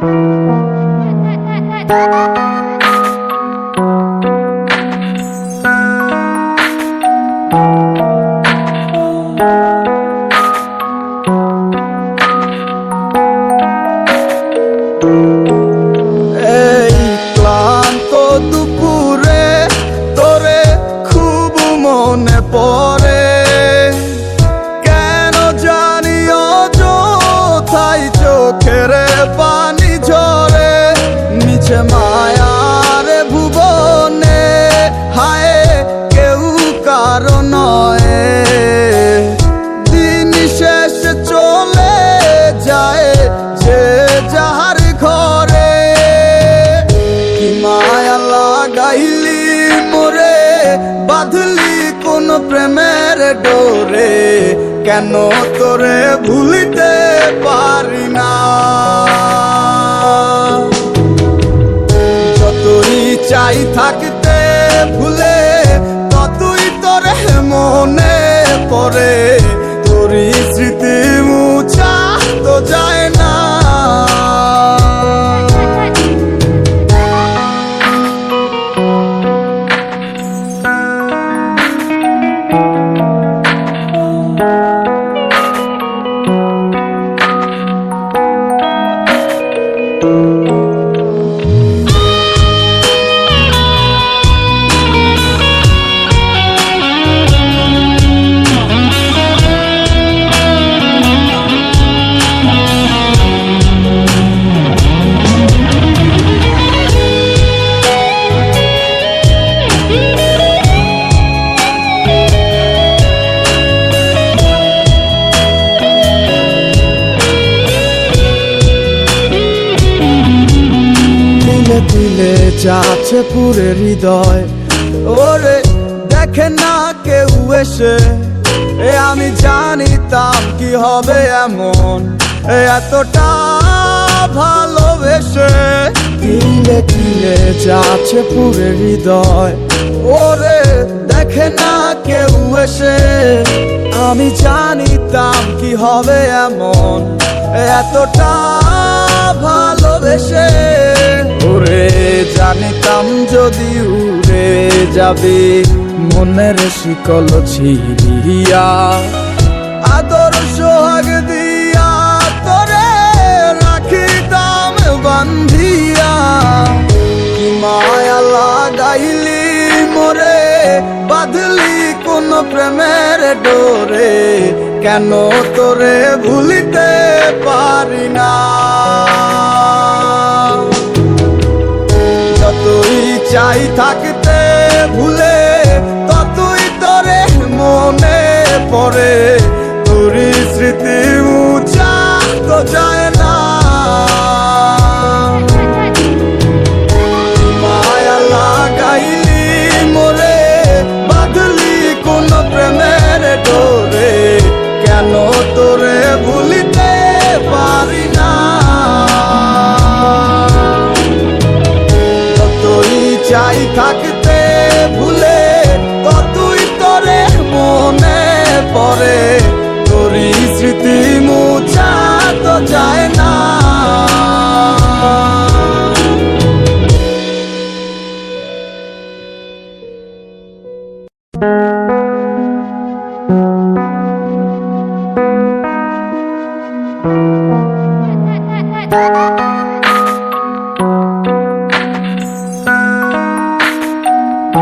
太太太太。প্রেমের ডোরে, কেন তোরে ভুলিতে পারি না? যতই চাই থাকতে ভুলে, ততই তোরে মনে পড়ে। তোরই স্মৃতি মুছা তো যায় না তিলে যাচ্ছে পুরে হৃদয়। ওরে, দেখে না কেউ এসে। এ আমি জানিতাম কি হবে এমন। এতটা ভালোবেসে। তিলে তিলে যাচ্ছে পুরে হৃদয়। ওরে, দেখে না কেউ এসে। আমি জানিতাম কি হবে এমন। এতটা ভালোবেসে। ওরে জানিতাম যদি উড়ে যাবে, মনের শিকল ছিড়িয়া। আদর সোহাগ দিয়া তোরে রাখিতাম বান্ধিয়া। কি মায়া লাগাইলি মোরে, বাঁধলি কোন প্রেমের ডোরে। কেন তোরে ভুলিতে পারি না? চাই থাকতে ভুলে ততই তরে মনে পড়ে। তোরই স্মৃতি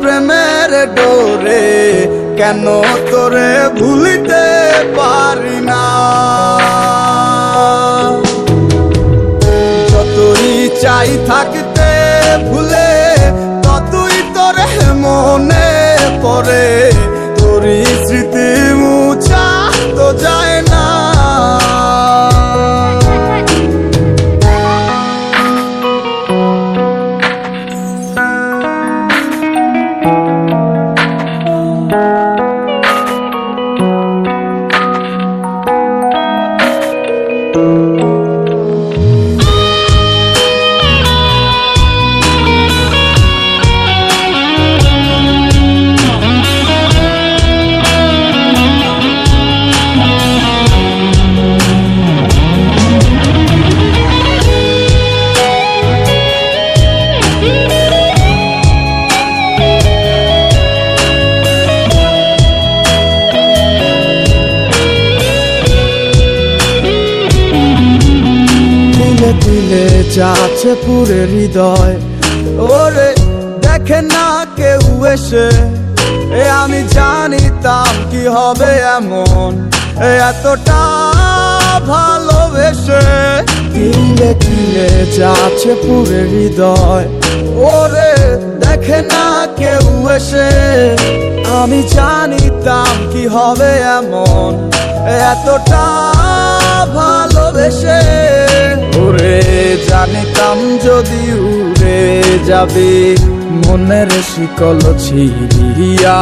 প্রেমের ডোরে, কেন তোরে ভুলিতে পারি না? যতই চাই থাকতে ভুলে, ততই তোরে মনে পড়ে। তোরই স্মৃতি যাচ্ছে পুরে হৃদয়। ওরে, দেখে না কেউ এসে। এ আমি জানিতাম কি হবে এমন। এতটা ভালোবেসে। তিলে তিলে যাচ্ছে পুরে হৃদয়। ওরে, দেখে না কেউ এসে। আমি জানিতাম কি হবে এমন। এতটা জানিতাম যদি উড়ে যাবে মনের শিকল ছিড়িয়া